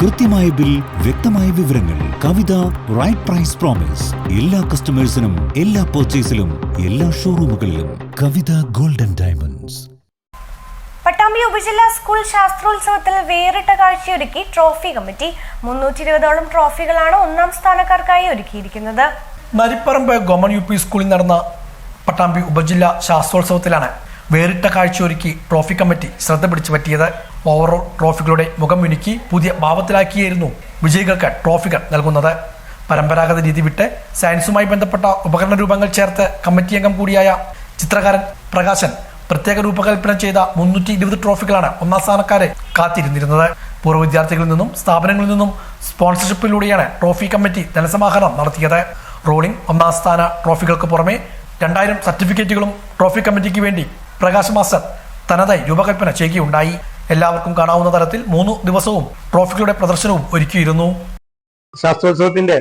കൃത്യമായ ബിൽ വ്യക്തമായ വിവരങ്ങൾ കവിത റൈറ്റ് പ്രൈസ് പ്രോമിസ് എല്ലാ കസ്റ്റമേഴ്സിനും എല്ലാ പർച്ചേസിലും എല്ലാ ഷോറൂമുകളിലും കവിത ഗോൾഡൻ ഡയമണ്ട്സ് പട്ടാമ്പി ഉപജില്ലാ സ്കൂൾ ശാസ്ത്രോത്സവത്തിൽ വേറിട്ട കാഴ്ചയൊരുക്കി ട്രോഫി കമ്മിറ്റി മുന്നൂറ്റി ഇരുപതോളം ട്രോഫികളാണ് ഒന്നാം സ്ഥാനക്കാർക്കായി ഒരുക്കിയിരിക്കുന്നത്. നരിപ്പറമ്പ് ഗവൺമെന്റ് യു പി സ്കൂളിൽ നടന്ന പട്ടാമ്പി ഉപജില്ലാ ശാസ്ത്രോത്സവത്തിലാണ് വേറിട്ട കാഴ്ചയൊരുക്കി ട്രോഫി കമ്മിറ്റി ശ്രദ്ധ പിടിച്ചു പറ്റിയത് ഓവറോൾ ട്രോഫികളുടെ മുഖം മിനുക്കി പുതിയ ഭാവത്തിലാക്കിയായിരുന്നു വിജയികൾക്ക് ട്രോഫികൾ നൽകുന്നത്. പരമ്പരാഗത രീതി വിട്ട് സയൻസുമായി ബന്ധപ്പെട്ട ഉപകരണ രൂപങ്ങൾ ചേർത്ത് കമ്മിറ്റി അംഗം കൂടിയായ ചിത്രകാരൻ പ്രകാശൻ പ്രത്യേക രൂപകൽപ്പന ചെയ്ത മുന്നൂറ്റി ഇരുപത് ട്രോഫികളാണ് ഒന്നാം സ്ഥാനക്കാരെ കാത്തിരുന്നിരുന്നത്. പൂർവ വിദ്യാർത്ഥികളിൽ നിന്നും സ്ഥാപനങ്ങളിൽ നിന്നും സ്പോൺസർഷിപ്പിലൂടെയാണ് ട്രോഫി കമ്മിറ്റി ധനസമാഹരണം നടത്തിയത്. റോളിംഗ് ഒന്നാം സ്ഥാന ട്രോഫികൾക്ക് പുറമെ രണ്ടായിരം സർട്ടിഫിക്കറ്റുകളും ട്രോഫി കമ്മിറ്റിക്ക് വേണ്ടി പ്രകാശ് മാസ്റ്റർ തനതായി രൂപകൽപ്പന ചെയ്യുകയുണ്ടായി. എല്ലാവർക്കും കാണാവുന്ന തരത്തിൽ മൂന്ന് ദിവസവും ട്രോഫികളുടെ പ്രദർശനവും ഒരുക്കിയിരുന്നു. ശാസ്ത്രോത്സവത്തിന്റെ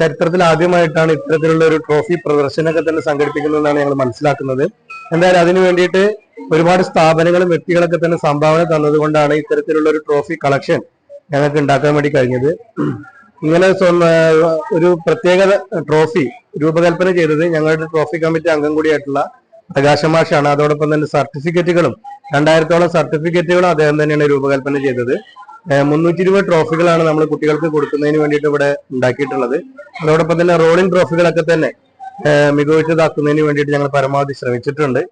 ചരിത്രത്തിൽ ആദ്യമായിട്ടാണ് ഇത്തരത്തിലുള്ള ഒരു ട്രോഫി പ്രദർശനമൊക്കെ തന്നെ സംഘടിപ്പിക്കുന്നതെന്നാണ് ഞങ്ങൾ മനസ്സിലാക്കുന്നത്. എന്തായാലും അതിനു വേണ്ടിയിട്ട് ഒരുപാട് സ്ഥാപനങ്ങളും വ്യക്തികളൊക്കെ തന്നെ സംഭാവന തന്നതുകൊണ്ടാണ് ഇത്തരത്തിലുള്ള ഒരു ട്രോഫി കളക്ഷൻ ഞങ്ങൾക്ക് ഉണ്ടാക്കാൻ വേണ്ടി കഴിഞ്ഞത്. ഇങ്ങനെ ഒരു പ്രത്യേക ട്രോഫി രൂപകൽപ്പന ചെയ്തത് ഞങ്ങളുടെ ട്രോഫി കമ്മിറ്റി അംഗം കൂടിയായിട്ടുള്ള പ്രകാശമാഷാണ്. അതോടൊപ്പം തന്നെ സർട്ടിഫിക്കറ്റുകളും രണ്ടായിരത്തോളം സർട്ടിഫിക്കറ്റുകളും അദ്ദേഹം തന്നെയാണ് രൂപകൽപ്പന ചെയ്തത്. മുന്നൂറ്റി ഇരുപത് ട്രോഫികളാണ് നമ്മൾ കുട്ടികൾക്ക് കൊടുക്കുന്നതിന് വേണ്ടിയിട്ട് ഇവിടെ ഉണ്ടാക്കിയിട്ടുള്ളത്. അതോടൊപ്പം തന്നെ റോളിംഗ് ട്രോഫികളൊക്കെ തന്നെ മികവിച്ചതാക്കുന്നതിന് വേണ്ടിയിട്ട് ഞങ്ങൾ പരമാവധി ശ്രമിച്ചിട്ടുണ്ട്.